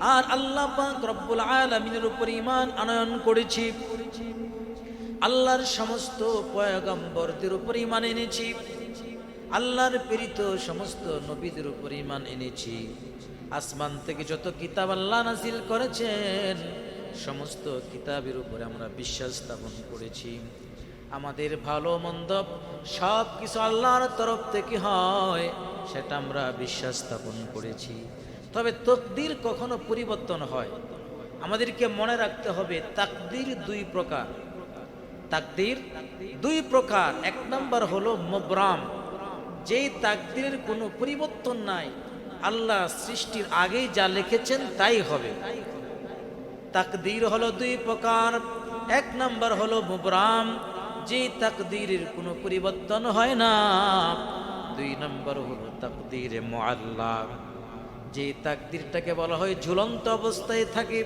আর আল্লাহ রব্বুল আলামিনের উপর ইমান আনয়ন করেছি। আল্লাহর সমস্ত পয়গম্বরদের উপর ইমান এনেছি। আল্লাহর প্রেরিত সমস্ত নবীদের উপর ইমান এনেছি। আসমান থেকে যত কিতাব আল্লাহ নাজিল করেছেন, সমস্ত কিতাবের উপরে আমরা বিশ্বাস স্থাপন করেছি। আমাদের ভালো মন্দ সব কিছু আল্লাহর তরফ থেকে হয়, সেটা আমরা বিশ্বাস স্থাপন করেছি। তবে তকদির কখনো পরিবর্তন হয়। আমাদেরকে মনে রাখতে হবে, তাকদির দুই প্রকার। তাকদির দুই প্রকার। এক নম্বর হলো মোবরাম। যেই তাকদিরের কোনো পরিবর্তন নাই, আল্লাহ সৃষ্টির আগেই যা লিখেছেন তাই হবে। তাকদির হলো দুই প্রকার। এক নম্বর হলো মুবরাম। যে তাকদিরের কোনো পরিবর্তন হয় না, দুই নম্বর হলো তাকদির মোয়াল্লা যে তাকদিরটাকে বলা হয় ঝুলন্ত অবস্থায় থাকে,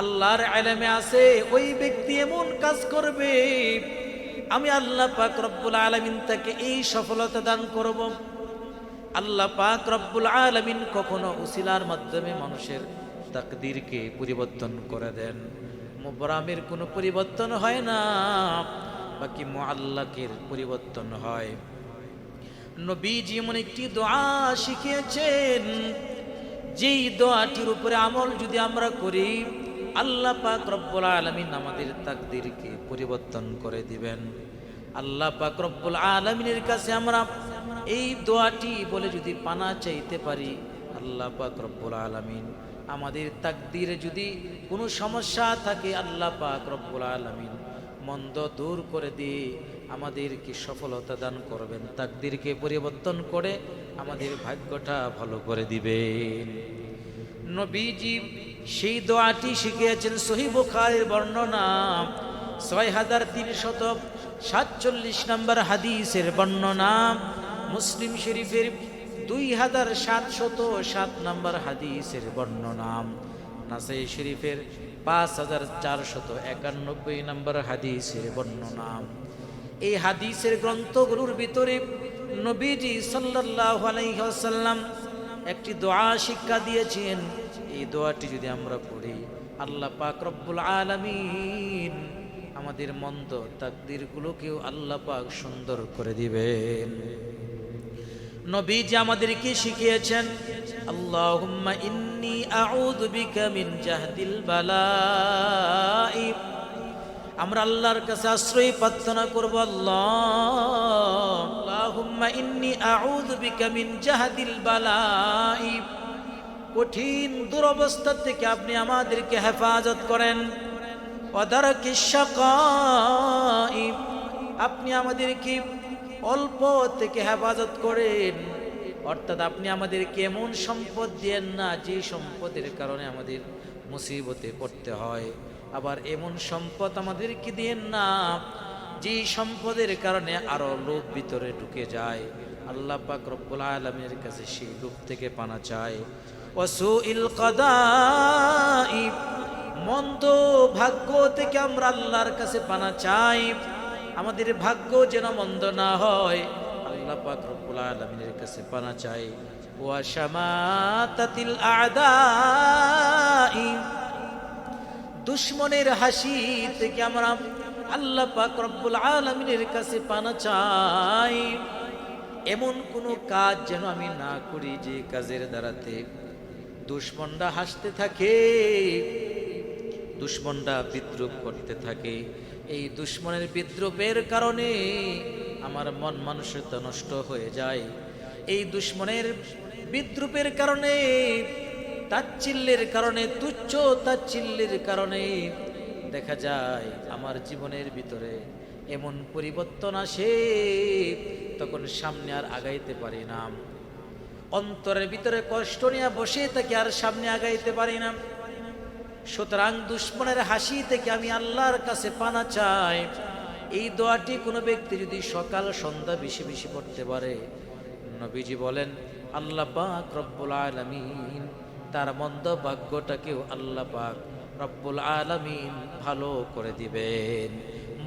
আল্লাহর আলেমে আছে, ওই ব্যক্তি এমন কাজ করবে, আমি আল্লাহ পাক রব্বুল আলমিন তাকে এই সফলতা দান করব। আল্লাহ পাক রব্বুল আলমিন কখনো উসিলার মাধ্যমে মানুষের তাকদিরকে পরিবর্তন করে দেন। মোবরামের কোনো পরিবর্তন হয় না, বাকি মোয়াল্লাকের পরিবর্তন হয়। নবীজি এমন একটি দোয়া শিখিয়েছেন যেই দোয়াটির উপরে আমল যদি আমরা করি, আল্লাহ পাক রব্বুল আলমিন আমাদের তাকদিরকে পরিবর্তন করে দিবেন। আল্লাহ পাক রব্বুল আলমিনের কাছে আমরা এই দোয়াটি বলে যদি পানা চাইতে পারি, আল্লাহ পাক রব্বুল আলমিন আমাদের তাকদিরে যদি কোনো সমস্যা থাকে, আল্লাহ পাক রব্বুল আলমিন মন্দ দূর করে দিয়ে আমাদেরকে সফলতা দান করবেন। তাকদিরকে পরিবর্তন করে আমাদের ভাগ্যটা ভালো করে দিবেন নবীজি সেই দোয়াটি শিখিয়েছেন সহি বুখারের বর্ণনা। ছয় হাজার তিনশত সাতচল্লিশ নম্বর হাদিসের বর্ণনা। মুসলিম শরীফের দুই হাজার সাতশত সাত নম্বর হাদিসের বর্ণনা। নাসাই শরীফের পাঁচ হাজার চারশত একানব্বই নম্বর হাদিসের বর্ণনা। এই হাদিসের গ্রন্থগুলোর ভিতরে নবীজি সাল্লাল্লাহু আলাইহি ওয়াসাল্লাম একটি দোয়া শিক্ষা দিয়েছেন। এই দোয়াটি যদি আমরা পড়ি, আল্লাহ পাক রব্বুল আলামিন আমাদের মন্দ তাকদিরগুলোকেও আল্লাহ পাক সুন্দর করে দিবেন। নবীজি আমাদেরকে শিখিয়েছেন, আল্লাহুম্মা ইন্নি আউযু বিকা মিন জাহদিল বালাই আমরা আল্লাহর কাছে আশ্রয় প্রার্থনা করব আল্লাহ আল্লাহুম্মা ইন্নি আউযু বিকা মিন জাহদিল বালাই। কঠিন দুরবস্থা থেকে আপনি আমাদেরকে হেফাজত করেন। অদারকি শাকাই আপনি আমাদেরকে অল্প থেকে হেফাজত করেন। অর্থাৎ আপনি আমাদেরকে এমন সম্পদ দিয়েন না যে সম্পদের কারণে আমাদের মুসিবতে পড়তে হয়। আবার এমন সম্পদ আমাদেরকে দিয়ে না যে সম্পদের কারণে আরও লোভ ভিতরে ঢুকে যায়। আল্লাহ পাক রব্বুল আলমের কাছে সেই লোভ থেকে পানা চায়। ওয়াসুইল কদাই মন্দ ভাগ্য থেকে আমরা আল্লাহর কাছে পানা চাই। আমাদের ভাগ্য যেন মন্দ না হয়, আল্লাহ পাক রব্বুল আলামিনের কাছে পানা চাই। ওয়া শামাতাতিল আদাই দুশ্মনের হাসি থেকে আমরা আল্লাহ পাক রব্বুল আলামিনের কাছে পানা চাই। এমন কোনো কাজ যেন আমি না করি যে কাজের দ্বারাতে দুশ্মনরা হাসতে থাকে, দুশ্মনরা বিদ্রুপ করতে থাকে। এই দুশ্মনের বিদ্রুপের কারণে আমার মন মানসিকতা নষ্ট হয়ে যায়। এই দুশ্মনের বিদ্রুপের কারণে তাচ্ছিল্যের কারণে, তুচ্ছ তাচ্ছিল্যের কারণে দেখা যায় আমার জীবনের ভিতরে এমন পরিবর্তন আসে, তখন সামনে আর আগাইতে পারি না। অন্তরের ভিতরে কষ্ট নিয়ে বসে থেকে আর সামনে আগাইতে পারি না। সুতরাং দুশ্মনের হাসি থেকে আমি আল্লাহর কাছে পানা চাই। এই দোয়াটি কোনো ব্যক্তি যদি সকাল, সন্ধ্যা বেশি বেশি পড়তে পারে, নবীজি বলেন, আল্লাহ পাক রব্বুল আলামিন তার মন্দ ভাগ্যটাকেও আল্লাহ পাক রব্বুল আলামিন ভালো করে দিবেন।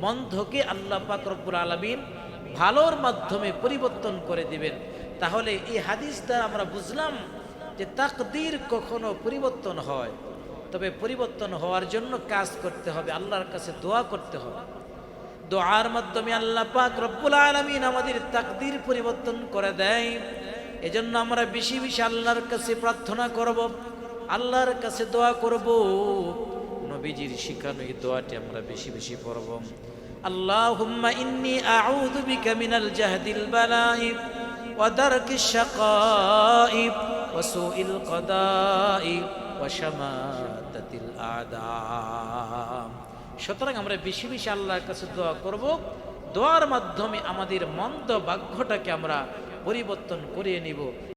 মন্দকে আল্লাহ পাক রব্বুল আলমিন ভালোর মাধ্যমে পরিবর্তন করে দিবেন। তাহলে এই হাদিস আমরা বুঝলাম যে তাকদির কখনো পরিবর্তন হয়। তবে পরিবর্তন হওয়ার জন্য কাজ করতে হবে, আল্লাহর কাছে দোয়া করতে হবে। দোয়ার মাধ্যমে আল্লাহ পাক রব্বুল আলামিন আমাদের তাকদির পরিবর্তন করে দেয়। এজন্য আমরা বেশি বেশি আল্লাহর কাছে প্রার্থনা করব, আল্লাহর কাছে দোয়া করব। নবীজির শিখানো এই দোয়াটি আমরা বেশি বেশি পড়ব। বিকা মিনাল জাহদিল বালাই ওয়া দারকিশ শাকাই ওয়া সুইল কদাই ওয়া শামাতাতিল আদা সুতরাং আমরা বেশি বেশি আল্লাহর কাছে দোয়া করব। দোয়ার মাধ্যমে আমাদের মন্দ ভাগ্যটাকে আমরা পরিবর্তন করিয়ে নিব।